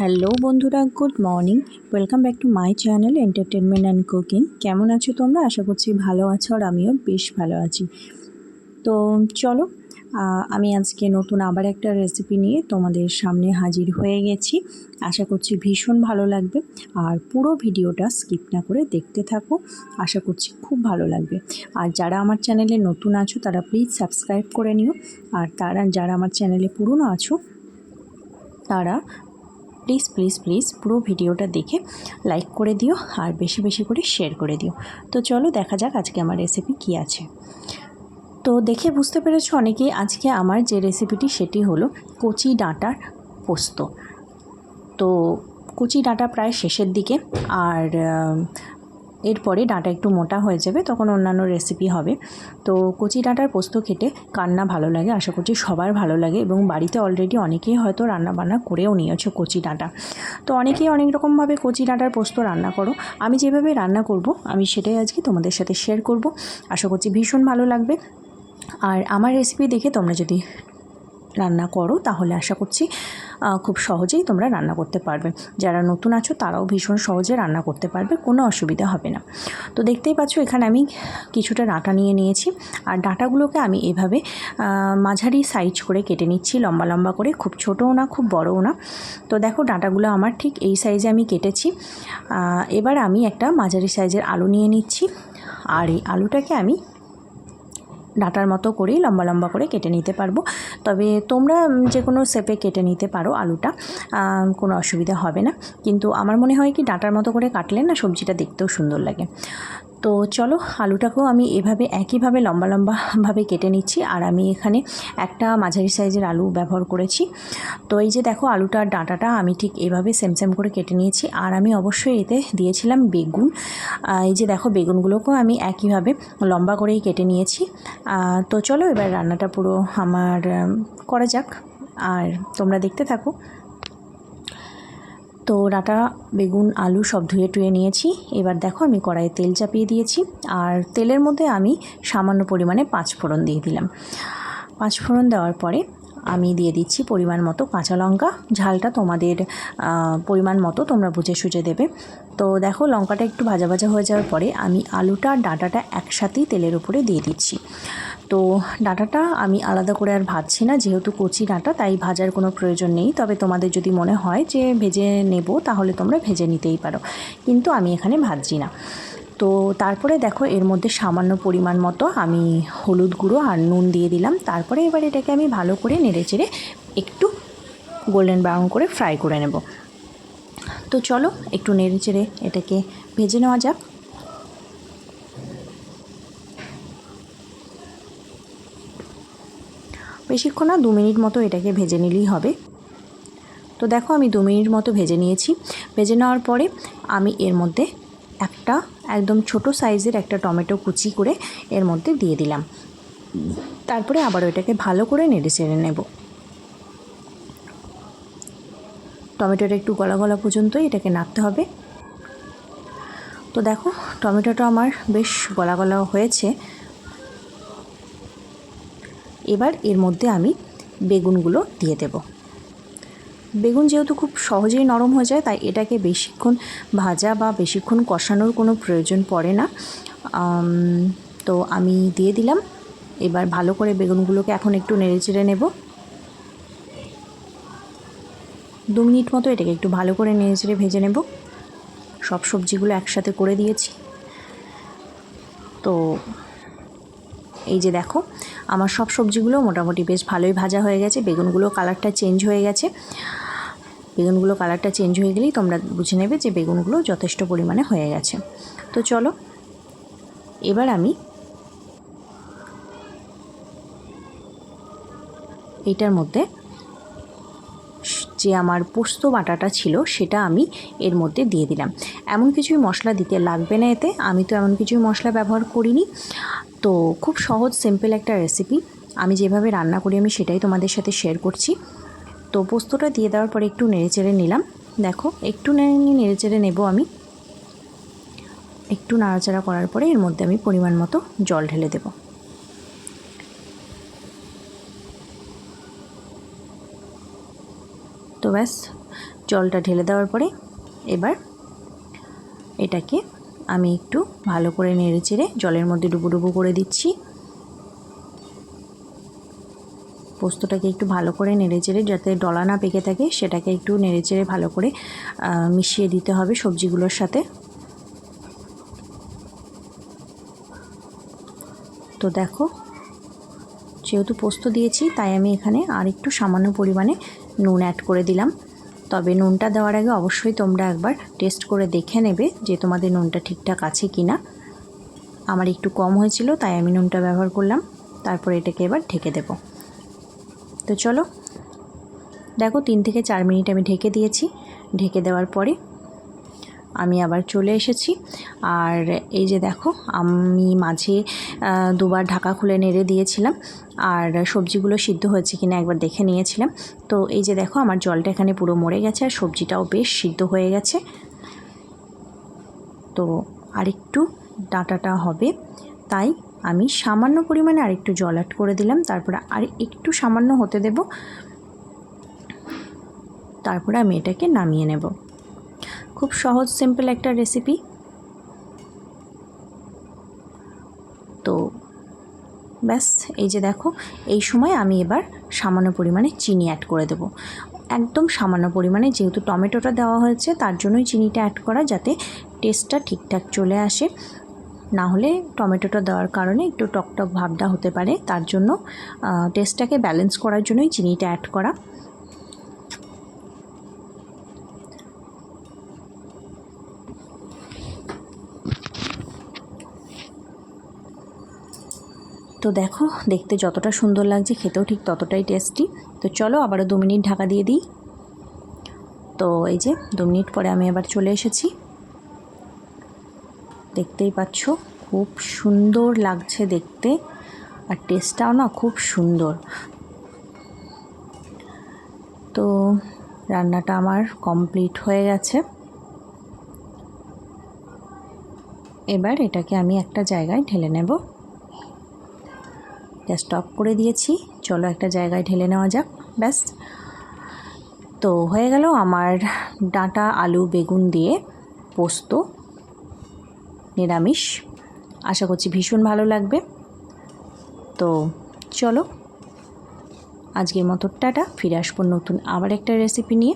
Hello বন্ধুরা, good morning. Welcome back to my channel entertainment and cooking. কেমন আছো তোমরা? আশা করছি ভালো আছো আর আমিও বেশ ভালো আছি। তো চলো আমি আজকে নতুন আবার একটা রেসিপি নিয়ে তোমাদের সামনে হাজির হয়ে গেছি। আশা করছি ভীষণ ভালো লাগবে। আর পুরো ভিডিওটা স্কিপ না করে দেখতে থাকো। আশা করছি খুব ভালো লাগবে। আর যারা আমার চ্যানেলে নতুন আছো, তারা প্লিজ সাবস্ক্রাইব করে নিও। আর তারা, যারা আমার চ্যানেলে পুরনো আছো, তারা প্লিজ প্লিজ প্লিজ পুরো ভিডিওটা দেখে লাইক করে দিও আর বেশি বেশি করে শেয়ার করে দিও। তো চলো দেখা যাক আজকে আমার রেসিপি কী আছে। তো দেখে বুঝতে পেরেছ অনেকেই আজকে আমার যে রেসিপিটি সেটি হলো কচি ডাঁটার পোস্ত। তো কচি ডাঁটা প্রায় শেষের দিকে আর এরপরে ডাঁটা একটু মোটা হয়ে যাবে, তখন অন্যান্য রেসিপি হবে। তো কচি ডাঁটার পোস্ত খেতে কান্না ভালো লাগে, আশা করছি সবার ভালো লাগে এবং বাড়িতে অলরেডি অনেকেই হয়তো রান্না বান্না করেও নিয়েছো কচি ডাঁটা। তো অনেকেই অনেক রকমভাবে কচি ডাঁটার পোস্ত রান্না করো। আমি যেভাবে রান্না করব, আমি সেটাই আজকে তোমাদের সাথে শেয়ার করব। আশা করছি ভীষণ ভালো লাগবে। আর আমার রেসিপি দেখে তোমরা যদি রান্না করো, তাহলে আশা করছি খুব সহজেই তোমরা রান্না করতে পারবে। যারা নতুন আছো, তারাও ভীষণ সহজে রান্না করতে পারবে, কোনো অসুবিধা হবে না। তো দেখতেই পাচ্ছ, এখানে আমি কিছুটা ডাঁটা নিয়ে নিয়েছি। আর ডাঁটাগুলোকে আমি এভাবে মাঝারি সাইজ করে কেটে নিচ্ছি, লম্বা লম্বা করে। খুব ছোটও না, খুব বড়ও না। তো দেখো, ডাঁটাগুলো আমার ঠিক এই সাইজে আমি কেটেছি। এবার আমি একটা মাঝারি সাইজের আলু নিয়ে নিচ্ছি। আর এই আলুটাকে আমি ডাঁটার মতো করেই লম্বা লম্বা করে কেটে নিতে পারব। তবে তোমরা যে কোনো সেপে কেটে নিতে পারো আলুটা কোনো অসুবিধা হবে না। কিন্তু আমার মনে হয় কি, ডাটার মতো করে কাটলে না সবজিটা দেখতেও সুন্দর লাগে। তো চলো আলুটাকেও আমি এভাবে একইভাবে লম্বা লম্বাভাবে কেটে নিচ্ছি। আর আমি এখানে একটা মাঝারি সাইজের আলু ব্যবহার করেছি। তো এই যে দেখো আলুটার ডাঁটাটা আমি ঠিক এভাবে সেম সেম করে কেটে নিয়েছি। আর আমি অবশ্যই এতে দিয়েছিলাম বেগুন। এই যে দেখো বেগুনগুলোকেও আমি একইভাবে লম্বা করেই কেটে নিয়েছি। তো চলো এবার রান্নাটা পুরো আমার করা যাক। আর তোমরা দেখতে থাকো। তো ডাটা বেগুন, আলু সব ধুয়ে টুয়ে নিয়েছি। এবার দেখো আমি কড়াইয়ে তেল চাপিয়ে দিয়েছি। আর তেলের মধ্যে আমি সামান্য পরিমাণে পাঁচ ফোড়ন দিয়ে দিলাম। পাঁচ ফোড়ন দেওয়ার পরে আমি দিয়ে দিচ্ছি পরিমাণ মতো কাঁচা লঙ্কা। ঝালটা তোমাদের পরিমাণ মতো তোমরা বুঝে সুঝে দেবে। তো দেখো লঙ্কাটা একটু ভাজা ভাজা হয়ে যাওয়ার পরে আমি আলুটা ডাঁটাটা একসাথেই তেলের উপরে দিয়ে দিচ্ছি। তো ডাঁটাটা আমি আলাদা করে আর ভাজছি না, যেহেতু কচি ডাঁটা, তাই ভাজার কোনো প্রয়োজন নেই। তবে তোমাদের যদি মনে হয় যে ভেজে নেব, তাহলে তোমরা ভেজে নিতেই পারো। কিন্তু আমি এখানে ভাজছি না। তো তারপরে দেখো, এর মধ্যে সামান্য পরিমাণ মতো আমি হলুদ গুঁড়ো আর নুন দিয়ে দিলাম। তারপরে এবার এটাকে আমি ভালো করে নেড়ে চেড়ে একটু গোল্ডেন ব্রাউন করে ফ্রাই করে নেব। তো চলো, একটু নেড়ে চেড়ে এটাকে ভেজে নেওয়া যাক। বেশিক্ষণ না, দু মিনিট মতো এটাকে ভেজে নিলেই হবে। তো দেখো আমি দু মিনিট মতো ভেজে নিয়েছি। ভেজে নেওয়ার পরে আমি এর মধ্যে একটা একদম ছোট সাইজের একটা টমেটো কুচি করে এর মধ্যে দিয়ে দিলাম। তারপরে আবার এটাকে ভালো করে নেড়ে চেড়ে নেব। টমেটোটা একটু গলা গলা পর্যন্ত এটাকে নাড়তে হবে। তো দেখো, টমেটোটা আমার বেশ গলা গলা হয়েছে। এবার এর মধ্যে আমি বেগুনগুলো দিয়ে দেব। বেগুন যেহেতু খুব সহজেই নরম হয়ে যায়, তাই এটাকে বেশিক্ষণ ভাজা বা বেশিক্ষণ কষানোর কোনো প্রয়োজন পড়ে না। তো আমি দিয়ে দিলাম। এবার ভালো করে বেগুনগুলোকে এখন একটু নেড়ে চেড়ে নেব। দু মিনিট মতো এটাকে একটু ভালো করে নেড়ে চেড়ে ভেজে নেব। সব সবজিগুলো একসাথে করে দিয়েছি। তো এই যে দেখো, আমার সব সবজিগুলো মোটামুটি বেশ ভালোই ভাজা হয়ে গেছে। বেগুনগুলো কালারটা চেঞ্জ হয়ে গেছে। বেগুনগুলো কালারটা চেঞ্জ হয়ে গেলেই তোমরা বুঝে নেবে যে বেগুনগুলো যথেষ্ট পরিমাণে হয়ে গেছে। তো চলো, এবার আমি এইটার মধ্যে যে আমার পোস্ত বাটাটা ছিল, সেটা আমি এর মধ্যে দিয়ে দিলাম। এমন কিছুই মশলা দিতে লাগবে না এতে। আমি তো এমন কিছুই মশলা ব্যবহার করিনি। তো খুব সহজ সিম্পল একটা রেসিপি আমি যেভাবে রান্না করি, আমি সেটাই তোমাদের সাথে শেয়ার করছি। তো পোস্তটা দিয়ে দেওয়ার পরে একটু নেড়ে চেড়ে নিলাম। দেখো, একটু নেড়ে চেড়ে নেব আমি। একটু নাড়াচাড়া করার পরে এর মধ্যে আমি পরিমাণ মতো জল ঢেলে দেব। তো ব্যাস, জলটা ঢেলে দেওয়ার পরে এবার এটাকে আমি একটু ভালো করে নেড়ে চেড়ে জলের মধ্যে ডুবো ডুবো করে দিচ্ছি। পোস্তটাকে একটু ভালো করে নেড়ে চেড়ে যাতে ডলা না পেকে থাকে, সেটাকে একটু নেড়ে চেড়ে ভালো করে মিশিয়ে দিতে হবে সবজিগুলোর সাথে। তো দেখো, যেহেতু পোস্ত দিয়েছি, তাই আমি এখানে আর একটু সামান্য পরিমাণে নুন অ্যাড করে দিলাম। তবে নুনটা দেওয়ার আগে অবশ্যই তোমরা একবার টেস্ট করে দেখে নেবে যে তোমাদের নুনটা ঠিকঠাক আছে কি না আমার একটু কম হয়েছিল, তাই আমি নুনটা ব্যবহার করলাম। তারপর এটাকে এবার ঢেকে দেব। তো চলো, দেখো তিন থেকে চার মিনিট আমি ঢেকে দিয়েছি। ঢেকে দেওয়ার পরে আমি আবার চলে এসেছি। আর এই যে দেখো, আমি মাঝে দুবার ঢাকা খুলে নেড়ে দিয়েছিলাম। আর সবজিগুলো সিদ্ধ হয়েছে কিনা একবার দেখে নিয়েছিলাম। তো এই যে দেখো, আমার জলটা এখানে পুরো মরে গেছে আর সবজিটাও বেশ সিদ্ধ হয়ে গেছে। তো আরেকটু ডাঁটাটা হবে। তাই আমি সামান্য পরিমাণে আরেকটু জল অ্যাড করে দিলাম। তারপরে আর একটু সামান্য হতে দেব। তারপরে আমি এটাকে নামিয়ে নেব। খুব সহজ সিম্পল একটা রেসিপি তো ব্যাস, এই যে দেখো, এই সময় আমি এবার সামান্য পরিমাণে চিনি অ্যাড করে দেব। একদম সামান্য পরিমাণে যেহেতু টমেটোটা দেওয়া হয়েছে, তার জন্যই চিনিটা অ্যাড করা যাতে টেস্টটা ঠিকঠাক চলে আসে। না হলে টমেটোটা দেওয়ার কারণে একটু টকটক ভাবটা হতে পারে, তার জন্য টেস্টটাকে ব্যালেন্স করার জন্যই চিনিটা অ্যাড করা। তো দেখো, দেখতে যতটা সুন্দর লাগছে, খেতেও ঠিক ততটাই টেস্টি তো চলো আবারও দু মিনিট ঢাকা দিয়ে দিই। তো এই যে দু মিনিট পরে আমি আবার চলে এসেছি। দেখতেই পাচ্ছ, খুব সুন্দর লাগছে দেখতে। আর টেস্টটাও না খুব সুন্দর। তো রান্নাটা আমার কমপ্লিট হয়ে গেছে। এবার এটাকে আমি একটা জায়গায় ঢেলে নেব। গ্যাস স্টপ করে দিয়েছি। চলো একটা জায়গায় ঢেলে নেওয়া যাক। ব্যাস। তো হয়ে গেল আমার ডাঁটা, আলু, বেগুন দিয়ে পোস্ত, নিরামিষ। আশা করছি ভীষণ ভালো লাগবে। তো চলো, আজকের মতো টাটা। ফিরে আসব নতুন আবার একটা রেসিপি নিয়ে।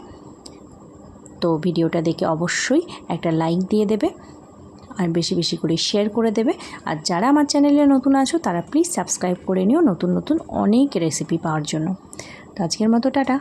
তো ভিডিওটা দেখে অবশ্যই একটা লাইক দিয়ে দেবে। আর বেশি বেশি করে শেয়ার করে দেবে। আর যারা আমার চ্যানেলে নতুন আছো, তারা প্লিজ সাবস্ক্রাইব করে নিও নতুন নতুন অনেক রেসিপি পাওয়ার জন্য। তো আজকের মতো টাটা।